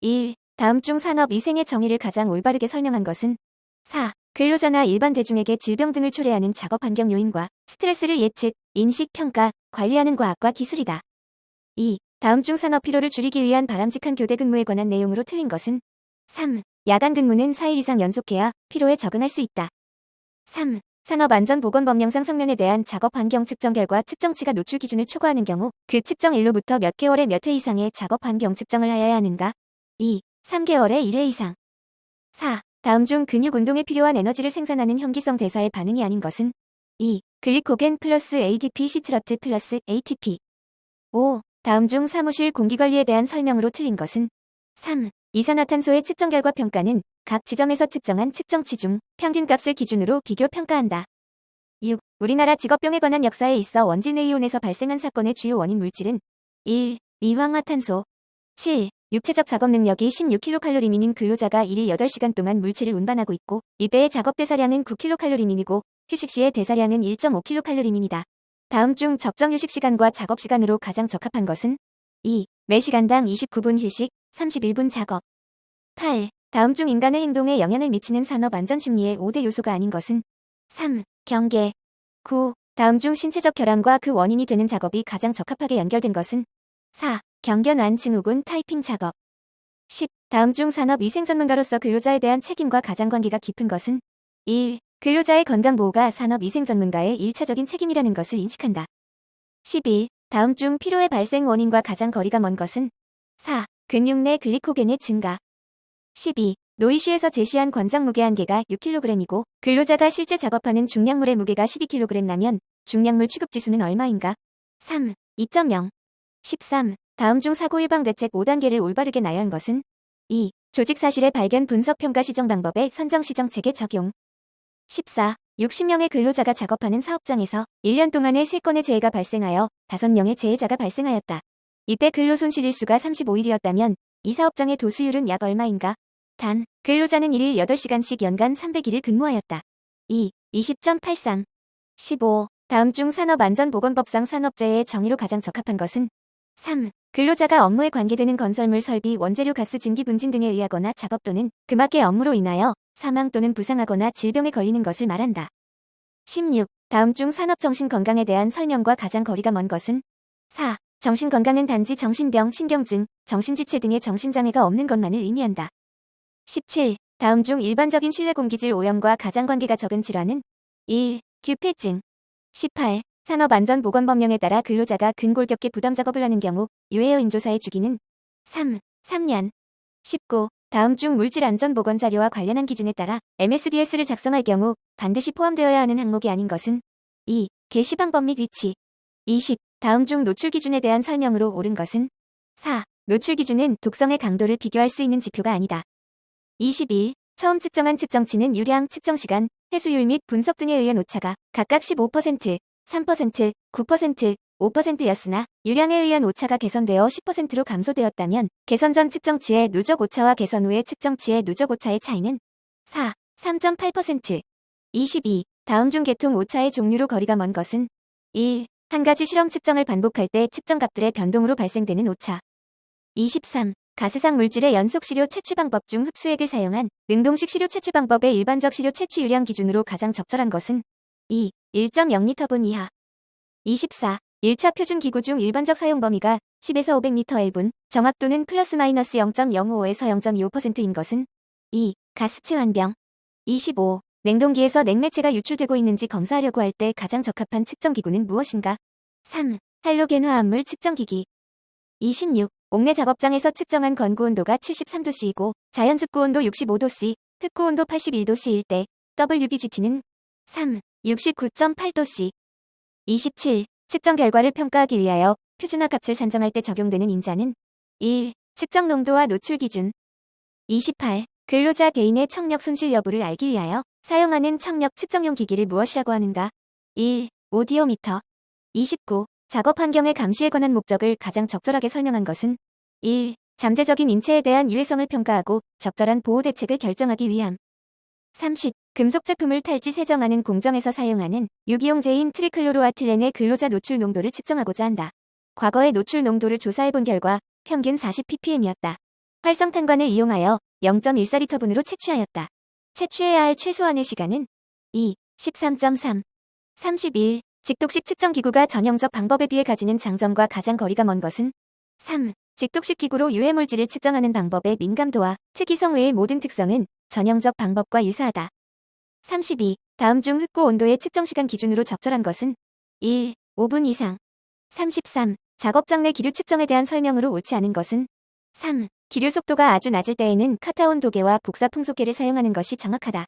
1. 다음 중 산업 위생의 정의를 가장 올바르게 설명한 것은 4. 근로자나 일반 대중에게 질병 등을 초래하는 작업 환경 요인과 스트레스를 예측, 인식, 평가, 관리하는 과학과 기술이다. 2. 다음 중 산업 피로를 줄이기 위한 바람직한 교대 근무에 관한 내용으로 틀린 것은 3. 야간 근무는 4일 이상 연속해야 피로에 적응할 수 있다. 3. 산업안전보건법령상 성면에 대한 작업 환경 측정 결과 측정치가 노출 기준을 초과하는 경우 그 측정 일로부터 몇 개월에 몇 회 이상의 작업 환경 측정을 하여야 하는가? 2. 3개월에 1회 이상. 4. 다음 중 근육 운동에 필요한 에너지를 생산하는 현기성 대사의 반응이 아닌 것은 2. 글리코겐 플러스 ADP 시트러트 플러스 ATP 5. 다음 중 사무실 공기관리에 대한 설명으로 틀린 것은 3. 이산화탄소의 측정 결과 평가는 각 지점에서 측정한 측정치 중 평균값을 기준으로 비교 평가한다. 6. 우리나라 직업병에 관한 역사에 있어 원진의이온에서 발생한 사건의 주요 원인 물질은 1. 이황화탄소 7. 육체적 작업 능력이 16kcal 미닌 근로자가 1일 8시간 동안 물체를 운반하고 있고 이때의 작업 대사량은 9kcal 미이고 휴식 시의 대사량은 1.5kcal 미이다. 다음 중 적정 휴식 시간과 작업 시간으로 가장 적합한 것은 2. 매 시간당 29분 휴식, 31분 작업. 8. 다음 중 인간의 행동에 영향을 미치는 산업 안전 심리의 5대 요소가 아닌 것은 3. 경계. 9. 다음 중 신체적 결함과 그 원인이 되는 작업이 가장 적합하게 연결된 것은 4. 경견완 증후군 타이핑 작업. 10. 다음 중 산업 위생 전문가로서 근로자에 대한 책임과 가장 관계가 깊은 것은 1. 근로자의 건강 보호가 산업 위생 전문가의 일차적인 책임이라는 것을 인식한다. 11. 다음 중 피로의 발생 원인과 가장 거리가 먼 것은 4. 근육 내 글리코겐의 증가. 12. 노이시에서 제시한 권장 무게 한계가 6kg이고 근로자가 실제 작업하는 중량물의 무게가 12kg라면 중량물 취급 지수는 얼마인가? 3. 2.0. 13. 다음 중 사고 예방 대책 5단계를 올바르게 나열한 것은 2. 조직 사실의 발견 분석 평가 시정 방법의 선정 시정 체계 적용. 14. 60명의 근로자가 작업하는 사업장에서 1년 동안에 3건의 재해가 발생하여 5명의 재해자가 발생하였다. 이때 근로 손실 일수가 35일이었다면 이 사업장의 도수율은 약 얼마인가? 단, 근로자는 1일 8시간씩 연간 300일을 근무하였다. 2. 20.83. 15. 다음 중 산업안전보건법상 산업재해의 정의로 가장 적합한 것은 3. 근로자가 업무에 관계되는 건설물 설비, 원재료, 가스, 증기 분진 등에 의하거나 작업 또는 그밖의 업무로 인하여 사망 또는 부상하거나 질병에 걸리는 것을 말한다. 16. 다음 중 산업정신 건강에 대한 설명과 가장 거리가 먼 것은 4. 정신 건강은 단지 정신병, 신경증, 정신지체 등의 정신장애가 없는 것만을 의미한다. 17. 다음 중 일반적인 실내 공기질 오염과 가장 관계가 적은 질환은 1. 규폐증 18. 산업안전보건법령에 따라 근로자가 근골격계 부담 작업을 하는 경우 유해어 인조사의 주기는 3. 3년 19. 다음 중 물질안전보건 자료와 관련한 기준에 따라 MSDS를 작성할 경우 반드시 포함되어야 하는 항목이 아닌 것은 2. 게시방법 및 위치 20. 다음 중 노출 기준에 대한 설명으로 옳은 것은 4. 노출 기준은 독성의 강도를 비교할 수 있는 지표가 아니다. 21. 처음 측정한 측정치는 유량, 측정 시간, 해수율 및 분석 등에 의한 오차가 각각 15%, 3%, 9%, 5%였으나 유량에 의한 오차가 개선되어 10%로 감소되었다면 개선 전 측정치의 누적 오차와 개선 후의 측정치의 누적 오차의 차이는 4, 3.8%. 22. 다음 중 계통 오차의 종류로 거리가 먼 것은 1. 한 가지 실험 측정을 반복할 때 측정값들의 변동으로 발생되는 오차. 23. 가스상 물질의 연속 시료 채취 방법 중 흡수액을 사용한 능동식 시료 채취 방법의 일반적 시료 채취 유량 기준으로 가장 적절한 것은 2. 1.0리터분 이하. 24. 1차 표준 기구 중 일반적 사용 범위가 10에서 500m 1분, 정확도는 플러스 마이너스 0.055에서 0.25%인 것은 2. 가스치 환병. 25. 냉동기에서 냉매체가 유출되고 있는지 검사하려고 할 때 가장 적합한 측정 기구는 무엇인가? 3. 할로겐 화합물 측정기기. 26. 옥내 작업장에서 측정한 건구 온도가 73도씨이고 자연 습구 온도 65도씨, 흑구 온도 81도씨일 때 WBGT는 3. 69.8도씨. 27. 측정 결과를 평가하기 위하여 표준화 값을 산정할 때 적용되는 인자는 1. 측정 농도와 노출 기준 28. 근로자 개인의 청력 손실 여부를 알기 위하여 사용하는 청력 측정용 기기를 무엇이라고 하는가? 1. 오디오미터 29. 작업 환경의 감시에 관한 목적을 가장 적절하게 설명한 것은 1. 잠재적인 인체에 대한 유해성을 평가하고 적절한 보호 대책을 결정하기 위함 30. 금속 제품을 탈지 세정하는 공정에서 사용하는 유기용제인 트리클로로아틸렌의 근로자 노출 농도를 측정하고자 한다. 과거의 노출 농도를 조사해본 결과 평균 40ppm이었다. 활성탄관을 이용하여 0.14리터분으로 채취하였다. 채취해야 할 최소한의 시간은 2, 13.3, 31. 직독식 측정 기구가 전형적 방법에 비해 가지는 장점과 가장 거리가 먼 것은 3. 직독식 기구로 유해 물질을 측정하는 방법의 민감도와 특이성 외의 모든 특성은 전형적 방법과 유사하다. 32. 다음 중 흡고 온도의 측정 시간 기준으로 적절한 것은 1. 5분 이상. 33. 작업장 내 기류 측정에 대한 설명으로 옳지 않은 것은 3. 기류 속도가 아주 낮을 때에는 카타온 도계와 복사 풍속계를 사용하는 것이 정확하다.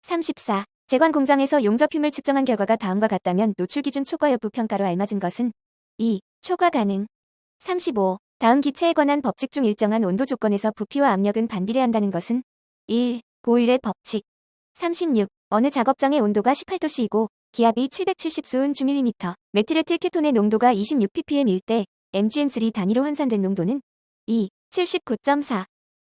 34. 제관 공장에서 용접힘을 측정한 결과가 다음과 같다면 노출 기준 초과 여부 평가로 알맞은 것은 2. 초과 가능. 35. 다음 기체에 관한 법칙 중 일정한 온도 조건에서 부피와 압력은 반비례한다는 것은 1. 보일의 법칙. 36. 어느 작업장의 온도가 18도씨이고 기압이 770수은 주밀리미터, 메틸에틸 케톤의 농도가 26ppm일 때 mgm3 단위로 환산된 농도는 2. 79.4.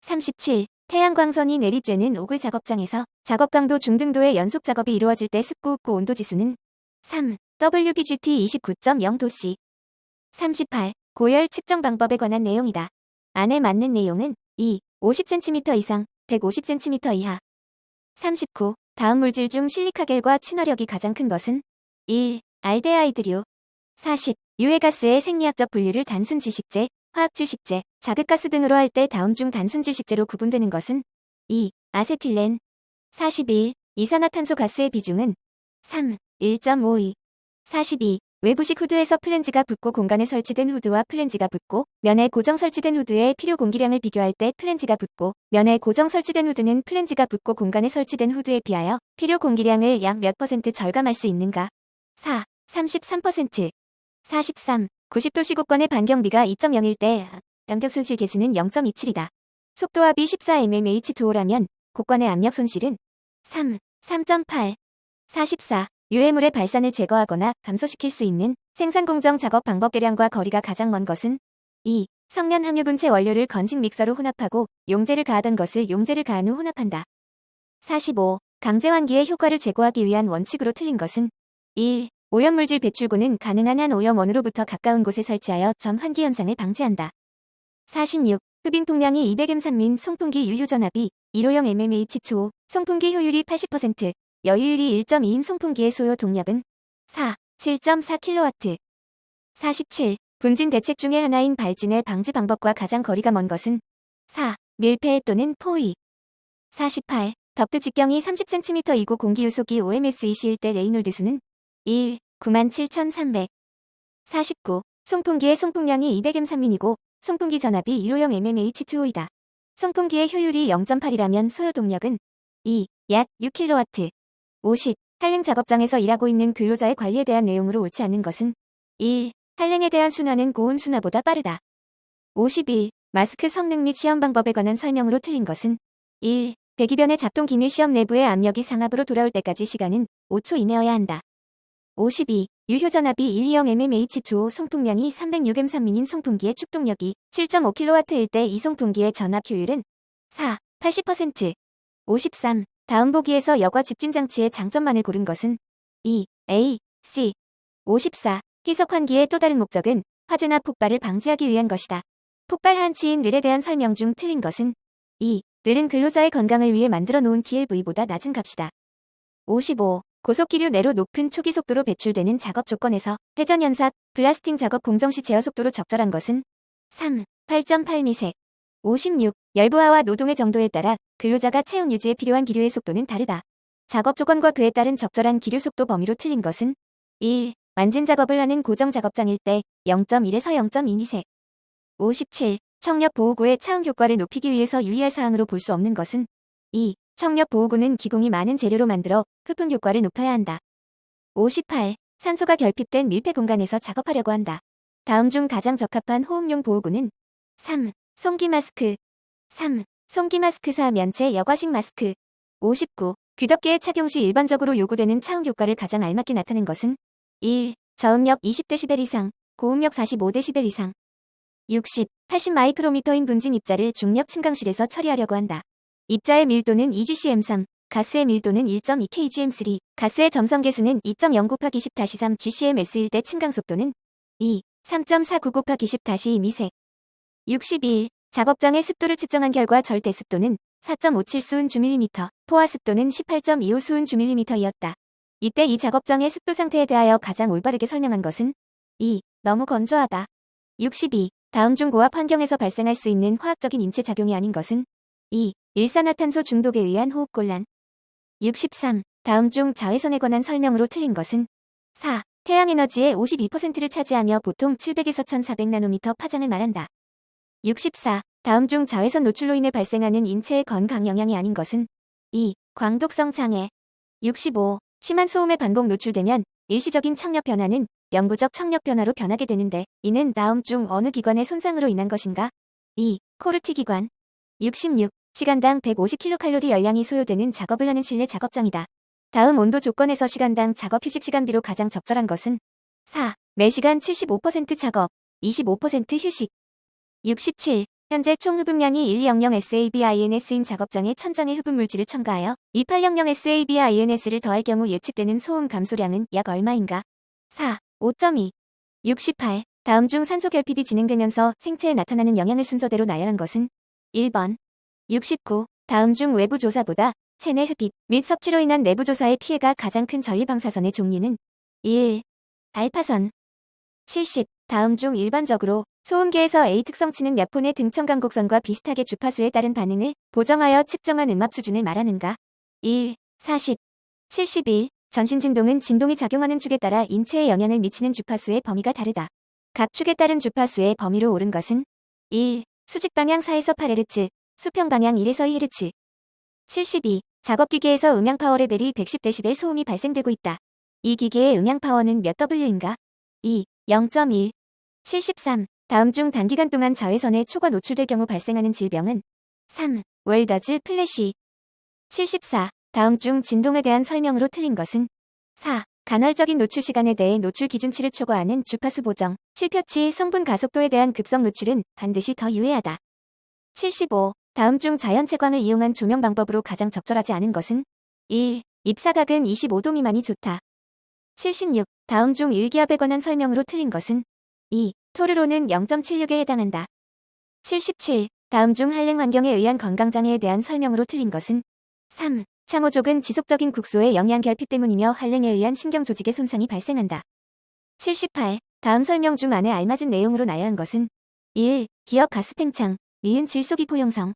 37. 태양광선이 내리쬐는 오글 작업장에서 작업 강도 중등도의 연속 작업이 이루어질 때 습구 흡구 온도 지수는 3. WBGT 29.0도씨. 38. 고열 측정 방법에 관한 내용이다. 안에 맞는 내용은 2. 50cm 이상, 150cm 이하. 39. 다음 물질 중 실리카겔과 친화력이 가장 큰 것은 1. 알데하이드류 40. 유해가스의 생리학적 분류를 단순 질식제, 화학질식제, 자극가스 등으로 할 때 다음 중 단순 질식제로 구분되는 것은 2. 아세틸렌 41. 이산화탄소 가스의 비중은 3. 1.52 42. 외부식 후드에서 플랜지가 붙고 공간에 설치된 후드와 플랜지가 붙고 면에 고정 설치된 후드의 필요 공기량을 비교할 때 플랜지가 붙고 면에 고정 설치된 후드는 플랜지가 붙고 공간에 설치된 후드에 비하여 필요 공기량을 약 몇 퍼센트 절감할 수 있는가? 4. 33%. 43. 90도 시곡권의 반경비가 2.0일 때 양격 손실 계수는 0.27이다. 속도압이 14mmH2O라면 곡관의 압력 손실은 3. 3.8. 44. 유해물의 발산을 제거하거나 감소시킬 수 있는 생산공정 작업 방법 계량과 거리가 가장 먼 것은 2. 성년 함유분체 원료를 건식 믹서로 혼합하고 용제를 가하던 것을 용제를 가한 후 혼합한다. 45. 강제 환기의 효과를 제고하기 위한 원칙으로 틀린 것은 1. 오염물질 배출구는 가능한 한 오염원으로부터 가까운 곳에 설치하여 점 환기 현상을 방지한다. 46. 흡인 통량이 200m 민 송풍기 유효 전압이 1호형 mmH2O, 송풍기 효율이 80%, 여유율이 1.2인 송풍기의 소요 동력은 4, 7.4kW. 47. 분진 대책 중의 하나인 발진의 방지 방법과 가장 거리가 먼 것은 4. 밀폐 또는 포위. 48. 덕트 직경이 30cm이고 공기 유속이 5ms이실 때 레이놀드 수는 1. 97,300. 49. 송풍기의 송풍량이 200m3민이고 송풍기 전압이 1호형 mmH2O이다. 송풍기의 효율이 0.8이라면 소요 동력은 2. 약 6kW. 50. 한랭 작업장에서 일하고 있는 근로자의 관리에 대한 내용으로 옳지 않은 것은 1. 한랭에 대한 순환은 고온 순화보다 빠르다. 51. 마스크 성능 및 시험 방법에 관한 설명으로 틀린 것은 1. 배기변의 작동 기밀 시험 내부의 압력이 상압으로 돌아올 때까지 시간은 5초 이내여야 한다. 52. 유효전압이 120 mmH2O 송풍량이 306m3민인 송풍기의 축동력이 7.5kW일 때 이 송풍기의 전압 효율은 4. 80%. 53. 다음 보기에서 여과 집진장치의 장점만을 고른 것은 2. A, C. 54. 희석환기의 또 다른 목적은 화재나 폭발을 방지하기 위한 것이다. 폭발 한치인 릴에 대한 설명 중 틀린 것은 2. 릴은 근로자의 건강을 위해 만들어 놓은 TLV보다 낮은 값이다. 55. 고속기류 내로 높은 초기 속도로 배출되는 작업 조건에서 회전 연삭, 블라스팅 작업 공정 시 제어 속도로 적절한 것은 3. 8.8미세. 56. 열부하와 노동의 정도에 따라 근로자가 체온 유지에 필요한 기류의 속도는 다르다. 작업 조건과 그에 따른 적절한 기류 속도 범위로 틀린 것은 1. 완진 작업을 하는 고정 작업장일 때 0.1에서 0.2미세. 57. 청력 보호구의 차응 효과를 높이기 위해서 유의할 사항으로 볼 수 없는 것은 2. 청력 보호구는 기공이 많은 재료로 만들어 흡음 효과를 높여야 한다. 58. 산소가 결핍된 밀폐 공간에서 작업하려고 한다. 다음 중 가장 적합한 호흡용 보호구는 3. 송기 마스크 3. 송기 마스크 4. 면체 여과식 마스크 59. 귀덮개의 착용 시 일반적으로 요구되는 차응 효과를 가장 알맞게 나타낸 것은 1. 저음력 20dB 이상, 고음력 45dB 이상 60. 80 마이크로미터인 분진 입자를 중력 침강실에서 처리하려고 한다. 입자의 밀도는 2gcm3, 가스의 밀도는 1.2kgm3, 가스의 점성 계수는 2.0 곱하기 10-3 gcms일 때 침강 속도는 2, 3.49 곱하기 10-2 미세. 61. 작업장의 습도를 측정한 결과 절대 습도는 4.57 수은 주밀리미터, 포화 습도는 18.25 수은 주밀리미터이었다. 이때 이 작업장의 습도 상태에 대하여 가장 올바르게 설명한 것은 2. 너무 건조하다. 62. 다음 중 고압 환경에서 발생할 수 있는 화학적인 인체 작용이 아닌 것은 2. 일산화탄소 중독에 의한 호흡곤란. 63. 다음 중 자외선에 관한 설명으로 틀린 것은 4. 태양에너지의 52%를 차지하며 보통 700에서 1400나노미터 파장을 말한다. 64. 다음 중 자외선 노출로 인해 발생하는 인체의 건강 영향이 아닌 것은 2. 광독성 장애 65. 심한 소음에 반복 노출되면 일시적인 청력 변화는 영구적 청력 변화로 변하게 되는데 이는 다음 중 어느 기관의 손상으로 인한 것인가? 2. 코르티 기관 66. 시간당 150kcal 열량이 소요되는 작업을 하는 실내 작업장이다. 다음 온도 조건에서 시간당 작업 휴식 시간비로 가장 적절한 것은 4. 매시간 75% 작업, 25% 휴식 67. 현재 총 흡음량이 1200SABINS인 작업장에 천장의 흡음 물질을 첨가하여 2800SABINS를 더할 경우 예측되는 소음 감소량은 약 얼마인가? 4. 5.2. 68. 다음 중 산소 결핍이 진행되면서 생체에 나타나는 영향을 순서대로 나열한 것은 1번. 69. 다음 중 외부 조사보다 체내 흡입 및 섭취로 인한 내부 조사의 피해가 가장 큰 전리방사선의 종류는 1. 알파선 70. 다음 중 일반적으로 소음계에서 A 특성치는 몇 폰의 등청 간곡선과 비슷하게 주파수에 따른 반응을 보정하여 측정한 음압 수준을 말하는가? 1. 40. 71. 전신 진동은 진동이 작용하는 축에 따라 인체에 영향을 미치는 주파수의 범위가 다르다. 각 축에 따른 주파수의 범위로 옳은 것은 1. 수직 방향 4에서 8Hz, 수평 방향 1에서 2Hz. 72. 작업 기계에서 음향 파워 레벨이 110dB 소음이 발생되고 있다. 이 기계의 음향 파워는 몇 W인가? 2. 0.1. 73. 다음 중 단기간 동안 자외선에 초과 노출될 경우 발생하는 질병은 3. 웰더즈 플래시 74. 다음 중 진동에 대한 설명으로 틀린 것은 4. 간헐적인 노출 시간에 대해 노출 기준치를 초과하는 주파수 보정, 실표치 성분 가속도에 대한 급성 노출은 반드시 더 유해하다. 75. 다음 중 자연 채광을 이용한 조명 방법으로 가장 적절하지 않은 것은 1. 입사각은 25도 미만이 좋다. 76. 다음 중 일기압에 관한 설명으로 틀린 것은 2. 토르로는 0.76에 해당한다. 77. 다음 중 한랭 환경에 의한 건강장애에 대한 설명으로 틀린 것은 3. 창호족은 지속적인 국소의 영양 결핍 때문이며 한랭에 의한 신경 조직의 손상이 발생한다. 78. 다음 설명 중 안에 알맞은 내용으로 나열한 것은 1. 기업 가스 팽창, 미은 질소기 포용성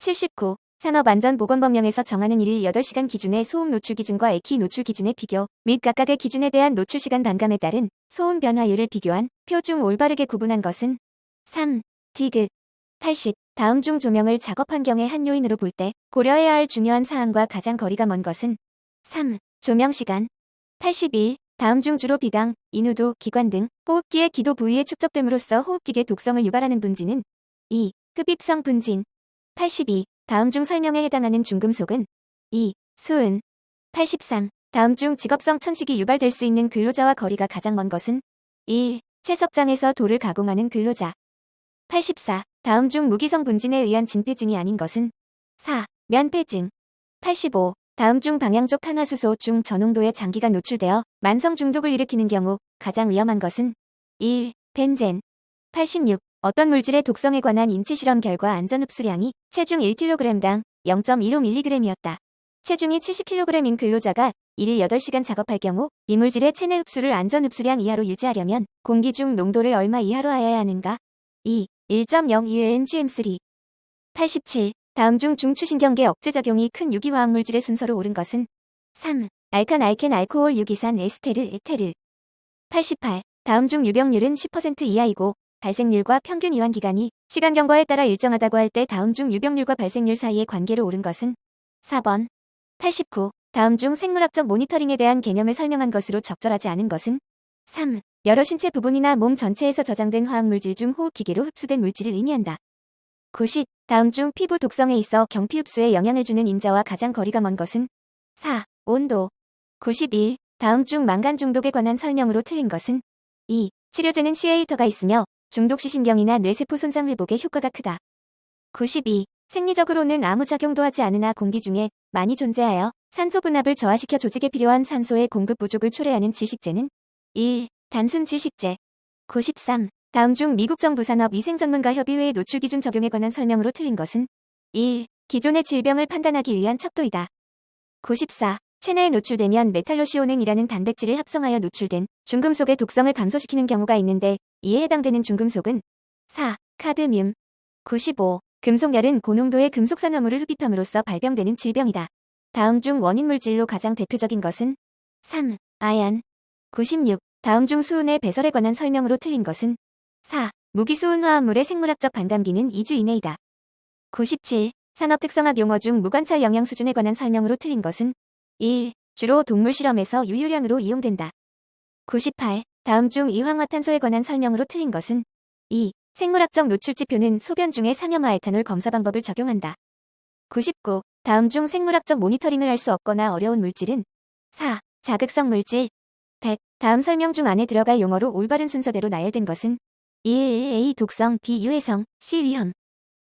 79. 산업안전보건법령에서 정하는 1일 8시간 기준의 소음 노출 기준과 에키 노출 기준의 비교 및 각각의 기준에 대한 노출 시간 반감에 따른 소음 변화율을 비교한 표중 올바르게 구분한 것은 3. 디귿 80. 다음 중 조명을 작업 환경의 한 요인으로 볼 때 고려해야 할 중요한 사항과 가장 거리가 먼 것은 3. 조명 시간 81. 다음 중 주로 비강, 인후도, 기관 등 호흡기의 기도 부위에 축적됨으로써 호흡기계 독성을 유발하는 분진은 2. 흡입성 분진 82. 다음 중 설명에 해당하는 중금속은 2. 수은 83. 다음 중 직업성 천식이 유발될 수 있는 근로자와 거리가 가장 먼 것은 1. 채석장에서 돌을 가공하는 근로자 84. 다음 중 무기성 분진에 의한 진폐증이 아닌 것은 4. 면폐증 85. 다음 중 방향족 탄화수소 중 저농도에 장기간 노출되어 만성 중독을 일으키는 경우 가장 위험한 것은 1. 벤젠 86. 어떤 물질의 독성에 관한 인체 실험 결과 안전 흡수량이 체중 1kg당 0.15mg이었다. 체중이 70kg인 근로자가 1일 8시간 작업할 경우 이 물질의 체내 흡수를 안전 흡수량 이하로 유지하려면 공기 중 농도를 얼마 이하로 하여야 하는가? 2. 1.02NGM3 87. 다음 중 중추신경계 억제 작용이 큰 유기화학 물질의 순서로 옳은 것은 3. 알칸 알켄 알코올 유기산 에스테르 에테르 88. 다음 중 유병률은 10% 이하이고 발생률과 평균 이완 기간이 시간 경과에 따라 일정하다고 할 때 다음 중 유병률과 발생률 사이의 관계로 옳은 것은 4번. 89. 다음 중 생물학적 모니터링에 대한 개념을 설명한 것으로 적절하지 않은 것은 3. 여러 신체 부분이나 몸 전체에서 저장된 화학물질 중 호흡기계로 흡수된 물질을 의미한다. 90. 다음 중 피부 독성에 있어 경피 흡수에 영향을 주는 인자와 가장 거리가 먼 것은 4. 온도 91. 다음 중 망간 중독에 관한 설명으로 틀린 것은 2. 치료제는 시에이터가 있으며 중독 시 신경이나 뇌세포 손상 회복에 효과가 크다. 92. 생리적으로는 아무 작용도 하지 않으나 공기 중에 많이 존재하여 산소 분압을 저하시켜 조직에 필요한 산소의 공급 부족을 초래하는 질식제는 1. 단순 질식제 93. 다음 중 미국 정부 산업 위생 전문가 협의회의 노출 기준 적용에 관한 설명으로 틀린 것은 1. 기존의 질병을 판단하기 위한 척도이다. 94. 체내에 노출되면 메탈로시오넨이라는 단백질을 합성하여 노출된 중금속의 독성을 감소시키는 경우가 있는데 이에 해당되는 중금속은 4. 카드뮴 95. 금속열은 고농도의 금속산화물을 흡입함으로써 발병되는 질병이다. 다음 중 원인 물질로 가장 대표적인 것은 3. 아얀 96. 다음 중 수은의 배설에 관한 설명으로 틀린 것은 4. 무기수은 화합물의 생물학적 반감기는 2주 이내이다. 97. 산업 특성학 용어 중 무관찰 영양 수준에 관한 설명으로 틀린 것은 1. 주로 동물 실험에서 유효량으로 이용된다. 98. 다음 중 이황화탄소에 관한 설명으로 틀린 것은 2. 생물학적 노출지표는 소변 중에 상염화 에탄올 검사 방법을 적용한다. 99. 다음 중 생물학적 모니터링을 할 수 없거나 어려운 물질은 4. 자극성 물질 100. 다음 설명 중 안에 들어갈 용어로 올바른 순서대로 나열된 것은 1. A 독성, B 유해성, C 위험,